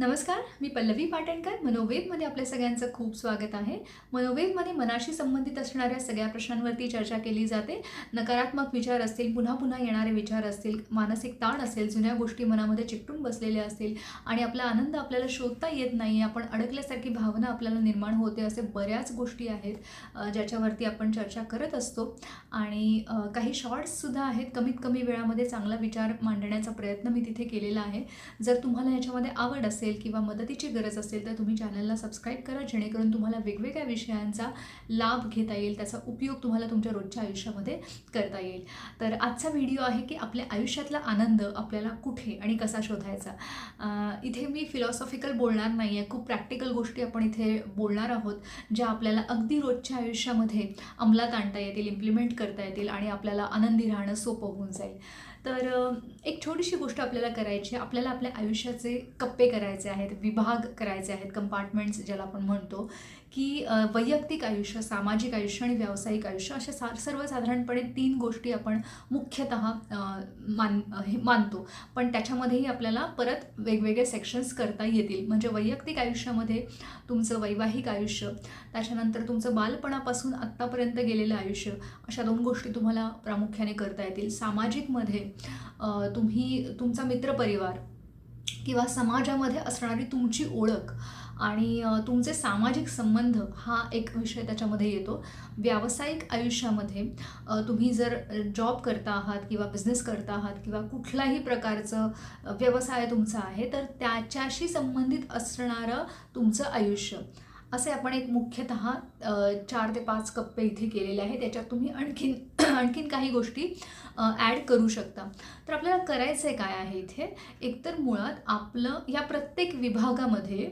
नमस्कार मी पल्लवी पाटणकर. मनोवेदमध्ये आपल्या सगळ्यांचं खूप स्वागत आहे. मनोवेदमध्ये मनाशी संबंधित असणाऱ्या सगळ्या प्रश्नांवरती चर्चा केली जाते. नकारात्मक विचार असतील पुन्हा पुन्हा येणारे विचार असतील मानसिक ताण असेल जुन्या गोष्टी मनामध्ये चिकटून बसलेल्या असतील आणि आपला आनंद आपल्याला शोधता येत नाही आपण अडकल्यासारखी भावना आपल्याला निर्माण होते असे बऱ्याच गोष्टी आहेत ज्याच्यावरती आपण चर्चा करत असतो. आणि काही शॉर्ट्ससुद्धा आहेत. कमीत कमी वेळामध्ये चांगला विचार मांडण्याचा प्रयत्न मी तिथे केलेला आहे. जर तुम्हाला याच्यामध्ये आवड असेल किंवा मदतीची गरज असेल तर तुम्ही चॅनलला सबस्क्राईब करा जेणेकरून तुम्हाला वेगवेगळ्या विषयांचा लाभ घेता येईल त्याचा उपयोग तुम्हाला तुमच्या रोजच्या आयुष्यामध्ये करता येईल. तर आजचा व्हिडिओ आहे की आपल्या आयुष्यातला आनंद आपल्याला कुठे आणि कसा शोधायचा? इथे मी फिलॉसॉफिकल बोलणार नाही आहे खूप प्रॅक्टिकल गोष्टी आपण इथे बोलणार आहोत ज्या आपल्याला अगदी रोजच्या आयुष्यामध्ये अंमलात आणता येतील इम्प्लिमेंट करता येतील आणि आपल्याला आनंदी राहणं सोपं होऊन जाईल. तर एक छोटीशी गोष्ट आपल्याला करायची आहे. आपल्याला आपल्या आयुष्याचे कप्पे करायचे आहेत विभाग करायचे आहेत कंपार्टमेंट्स ज्याला आपण म्हणतो की वैयक्तिक आयुष्य सामाजिक आयुष्य आणि व्यावसायिक आयुष्य अशा सा सर्वसाधारणपणे तीन गोष्टी आपण मुख्यतः मान हे मानतो. पण त्याच्यामध्येही आपल्याला परत वेगवेगळे सेक्शन्स करता येतील. म्हणजे वैयक्तिक आयुष्यामध्ये तुमचं वैवाहिक आयुष्य त्याच्यानंतर तुमचं बालपणापासून आत्तापर्यंत गेलेलं आयुष्य अशा दोन गोष्टी तुम्हाला प्रामुख्याने करता येतील. सामाजिकमध्ये तुम्ही तुमचा मित्रपरिवार किंवा समाजामध्ये असणारी तुमची ओळख आणि तुमचे सामाजिक संबंध हा एक विषय त्याच्यामध्ये येतो. व्यावसायिक आयुष्यामध्ये तुम्ही जर जॉब करता आहात किंवा बिझनेस करता आहात किंवा कुठलाही प्रकारचं व्यवसाय तुमचा आहे तर त्याच्याशी संबंधित असणारं तुमचं आयुष्य. असे आपण एक मुख्यतः चार ते पाच कप्पे इथे केलेले आहे त्याच्यात तुम्ही आणखीन आणखीन काही गोष्टी ॲड करू शकता. तर आपल्याला करायचं आहे काय आहे इथे? एकतर मुळात आपलं या प्रत्येक विभागामध्ये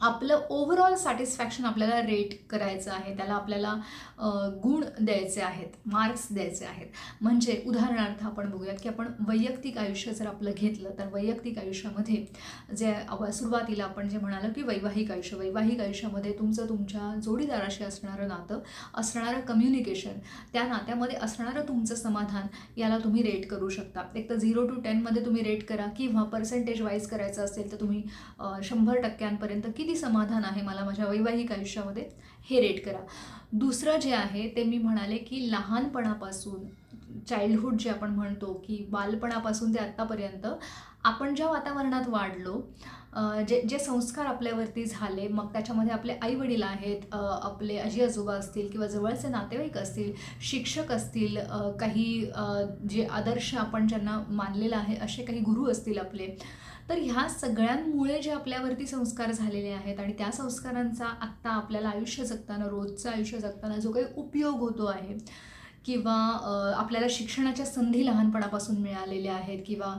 आपलं ओव्हरऑल सॅटिस्फॅक्शन आपल्याला रेट करायचं आहे त्याला आपल्याला गुण द्यायचे आहेत मार्क्स द्यायचे आहेत. म्हणजे उदाहरणार्थ आपण बघूयात की आपण वैयक्तिक आयुष्य जर आपलं घेतलं तर वैयक्तिक आयुष्यामध्ये जे सुरुवातीला आपण जे म्हणालो की वैवाहिक आयुष्य वैवाहिक आयुष्यामध्ये तुमचं तुमच्या जोडीदाराशी असणारं नातं असणारं कम्युनिकेशन त्या नात्यामध्ये असणारं तुमचं समाधान याला तुम्ही रेट करू शकता. एक तर झिरो टू टेनमध्ये तुम्ही रेट करा किंवा पर्सेंटेज वाईज करायचं असेल तर तुम्ही शंभर टक्क्यांपर्यंत किती समाधान आहे मला माझ्या वैवाहिक आयुष्यामध्ये हे रेट करा. दुसरं जे आहे ते मी म्हणाले की लहानपणापासून चाइल्डहुड जे आपण म्हणतो की बालपणापासून ते आत्तापर्यंत आपण ज्या वातावरणात वाढलो जे जे संस्कार आपल्यावरती झाले मग त्याच्यामध्ये आपले आईवडील आहेत आपले आजी आजोबा असतील किंवा जवळचे नातेवाईक असतील शिक्षक असतील काही जे आदर्श आपण ज्यांना मानलेलं आहे असे काही गुरु असतील आपले तर ह्या सगळ्यांमुळे जे आपल्यावरती संस्कार झालेले आहेत आणि त्या संस्कारांचा आत्ता आपल्याला आयुष्य जगताना रोजचं आयुष्य जगताना जो काही उपयोग होतो आहे किंवा आपल्याला शिक्षणाच्या संधी लहानपणापासून मिळालेल्या आहेत किंवा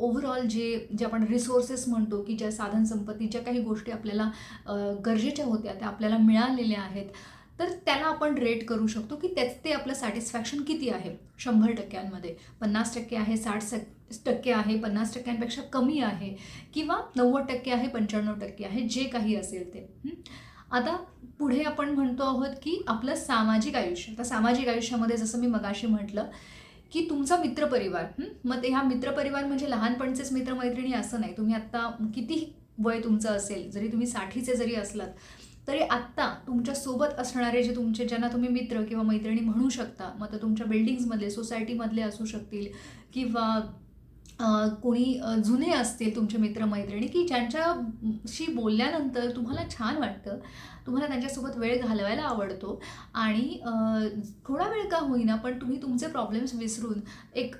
ओव्हरऑल जे जे आपण रिसोर्सेस म्हणतो की ज्या साधन संपत्ती ज्या काही गोष्टी आपल्याला गरजेच्या होत्या त्या आपल्याला मिळालेल्या आहेत तर त्याला आपण रेट करू शकतो की त्याच ते आपलं सॅटिस्फॅक्शन किती आहे? शंभर टक्क्यांमध्ये. पन्नास टक्के आहे साठ सक टक्के आहे पन्नास टक्क्यांपेक्षा कमी आहे किंवा नव्वद टक्के आहे पंच्याण्णव टक्के आहे जे काही असेल ते. आता पुढे आपण म्हणतो आहोत की आपलं सामाजिक आयुष्य. आता सामाजिक आयुष्यामध्ये जसं मी मगाशी म्हटलं की तुमचा मित्रपरिवार मग ते ह्या मित्रपरिवार म्हणजे लहानपणचेच मित्रमैत्रिणी असं नाही. तुम्ही आत्ता किती वय तुमचं असेल जरी तुम्ही साठीचे जरी असलात तरी आत्ता तुमच्यासोबत असणारे जे तुमचे ज्यांना तुम्ही मित्र किंवा मैत्रिणी म्हणू शकता मग तर तुमच्या बिल्डिंग्समधले सोसायटीमधले असू शकतील किंवा कोणी जुने असतील तुमचे मित्रमैत्रिणी की ज्यांच्याशी बोलल्यानंतर तुम्हाला छान वाटतं तुम्हाला त्यांच्यासोबत वेळ घालवायला आवडतो आणि थोडा वेळ का होईना पण तुम्ही तुमचे प्रॉब्लेम्स विसरून एक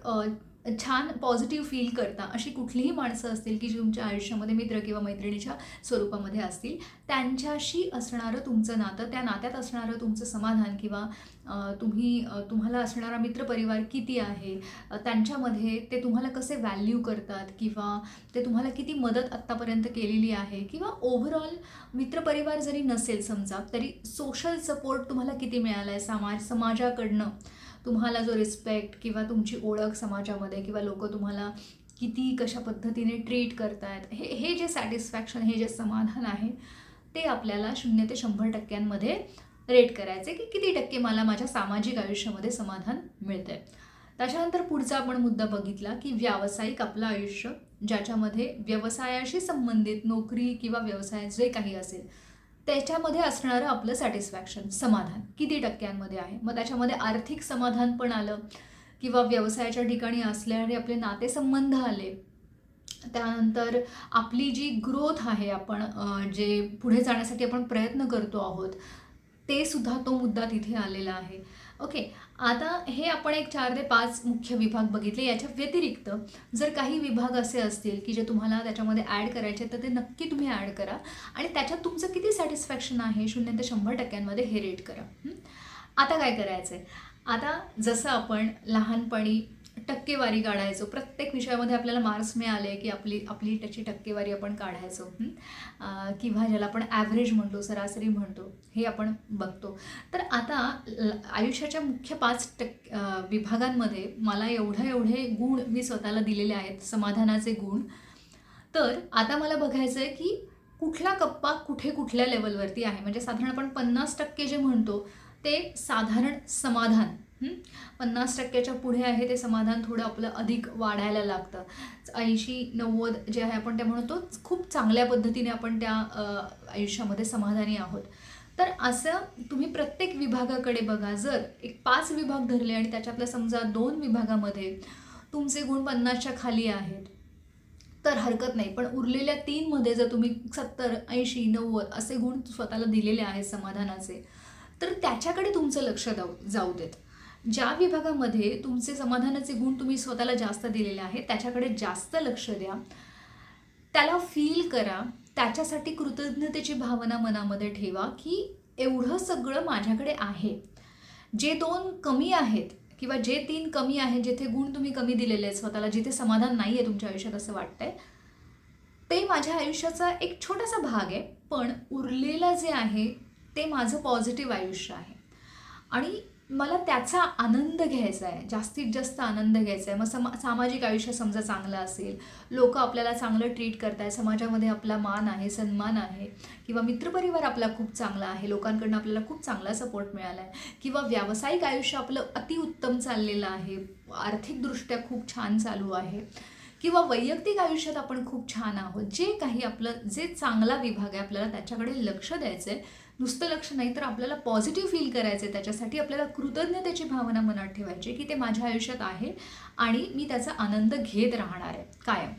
छान पॉझिटिव्ह फील करता अशी कुठलीही माणसं असतील की जी तुमच्या आयुष्यामध्ये मित्र किंवा मैत्रिणीच्या स्वरूपामध्ये असतील त्यांच्याशी असणारं तुमचं नातं त्या नात्यात असणारं तुमचं समाधान किंवा तुम्ही तुम्हाला असणारा मित्रपरिवार किती आहे त्यांच्यामध्ये ते तुम्हाला कसे व्हॅल्यू करतात किंवा ते तुम्हाला किती मदत आत्तापर्यंत केलेली आहे किंवा ओव्हरऑल मित्रपरिवार जरी नसेल समजा तरी सोशल सपोर्ट तुम्हाला किती मिळाला आहे समाज समाजाकडनं? तुम्हाला जो रिस्पेक्ट किंवा तुमची ओळख समाजामध्ये किंवा लोक तुम्हाला किती कशा पद्धतीने ट्रीट करतायत हे हे जे सॅटिस्फॅक्शन हे जे समाधान आहे ते आपल्याला शून्य ते शंभर टक्क्यांमध्ये रेट करायचे की किती टक्के मला माझ्या सामाजिक आयुष्यामध्ये समाधान मिळतंय. त्याच्यानंतर पुढचा आपण मुद्दा बघितला की व्यावसायिक आपलं आयुष्य ज्याच्यामध्ये व्यवसायाशी संबंधित नोकरी किंवा व्यवसाय जे काही असेल त्याच्यामध्ये असणारं आपलं सॅटिस्फॅक्शन समाधान. किती टक्क्यांमध्ये आहे? मग त्याच्यामध्ये आर्थिक समाधान पण आलं किंवा व्यवसायाच्या ठिकाणी असल्याने आपले नातेसंबंध आले. त्यानंतर आपली जी ग्रोथ आहे आपण जे पुढे जाण्यासाठी आपण प्रयत्न करतो आहोत ते सुद्धा तो मुद्दा तिथे आलेला आहे. ओके आता हे आपण एक चार ते पाच मुख्य विभाग बघितले याच्या व्यतिरिक्त जर काही विभाग असे असतील की जे तुम्हाला त्याच्यामध्ये ॲड करायचे तर ते नक्की तुम्ही ॲड करा. आणि त्याच्यात तुमचं किती सॅटिस्फॅक्शन आहे शून्य ते शंभर टक्क्यांमध्ये हे रेट करा. आता काय करायचं आहे आता जसं आपण लहानपणी टक्केवारी काढायचो. प्रत्येक विषयामध्ये आपल्याला मार्क्स मिळाले की आपली आपली त्याची टक्केवारी आपण काढायचो. किंवा ज्याला आपण ॲव्हरेज म्हणतो सरासरी म्हणतो हे आपण बघतो. तर आता ल- आयुष्याच्या मुख्य पाच टक् विभागांमध्ये मला एवढं एवढे गुण मी स्वतःला दिलेले आहेत समाधानाचे गुण. तर आता मला बघायचं आहे की कुठला कप्पा कुठे कुठल्या लेवलवरती आहे? म्हणजे साधारण आपण पन्नास टक्के जे म्हणतो ते साधारण समाधान. पन्नास टक्क्याच्या पुढे आहे ते समाधान थोडं आपलं अधिक वाढायला लागतं. ऐंशी नव्वद जे आहे आपण ते म्हणतो खूप चांगल्या पद्धतीने आपण त्या आयुष्यामध्ये समाधानी आहोत. तर असं तुम्ही प्रत्येक विभागाकडे बघा. जर एक पाच विभाग धरले आणि त्याच्यातल्या समजा दोन विभागामध्ये तुमचे गुण पन्नासच्या खाली आहेत तर हरकत नाही. पण उरलेल्या तीनमध्ये जर तुम्ही सत्तर ऐंशी नव्वद असे गुण स्वतःला दिलेले आहेत समाधानाचे तर त्याच्याकडे तुमचं लक्ष जाऊ जाऊ देत. ज्या विभागामध्ये तुमचे समाधानाचे गुण तुम्ही स्वतःला जास्त दिलेले आहेत त्याच्याकडे जास्त लक्ष द्या. त्याला फील करा. त्याच्यासाठी कृतज्ञतेची भावना मनामध्ये ठेवा की एवढं सगळं माझ्याकडे आहे. जे दोन कमी आहेत किंवा जे तीन कमी आहेत जिथे गुण तुम्ही कमी दिलेले आहेत स्वतःला जिथे समाधान नाही आहे तुमच्या आयुष्यात असं वाटतंय ते माझ्या आयुष्याचा एक छोटासा भाग आहे. पण उरलेलं जे आहे ते माझं पॉझिटिव्ह आयुष्य आहे. आणि मला त्याचा आनंद घ्यायचा आहे. जास्तीत जास्त आनंद घ्यायचा आहे. मग समा सामाजिक आयुष्य समजा चांगलं असेल लोक आपल्याला चांगलं ट्रीट करत आहे समाजामध्ये आपला मान आहे सन्मान आहे किंवा मित्रपरिवार आपला खूप चांगला आहे लोकांकडून आपल्याला खूप चांगला सपोर्ट मिळाला आहे किंवा व्यावसायिक आयुष्य आपलं अतिउत्तम चाललेलं आहे आर्थिकदृष्ट्या खूप छान चालू आहे किंवा वैयक्तिक आयुष्यात आपण खूप छान आहोत जे काही आपलं जे चांगला विभाग आहे आपल्याला त्याच्याकडे लक्ष द्यायचं आहे नुसतं लक्ष नाही तर आपल्याला पॉझिटिव्ह फील करायचं आहे त्याच्यासाठी. आपल्याला कृतज्ञतेची भावना मनात ठेवायची की ते माझ्या आयुष्यात आहे आणि मी त्याचा आनंद घेत राहणार आहे कायम.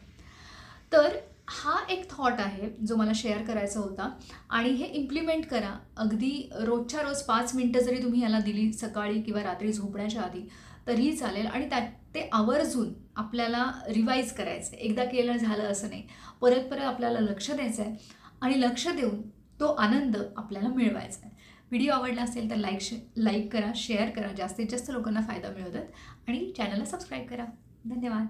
तर हा एक थॉट आहे जो मला शेअर करायचा होता आणि हे इम्प्लिमेंट करा. अगदी रोजच्या रोज पाच मिनटं जरी तुम्ही याला दिली सकाळी किंवा रात्री झोपण्याच्या आधी तरीही चालेल आणि त्यात ते आवर्जून आपल्याला रिवाईज करायचं आहे एकदा केलं झालं असं नाही. परत परत आपल्याला लक्ष द्यायचं आहे आणि लक्ष देऊन तो आनंद आपल्याला मिळवायचा आहे. व्हिडिओ आवडला असेल तर लाईक शे लाईक करा शेअर करा. जास्तीत जास्त लोकांना फायदा मिळवतात. आणि चॅनलला सबस्क्राईब करा. धन्यवाद.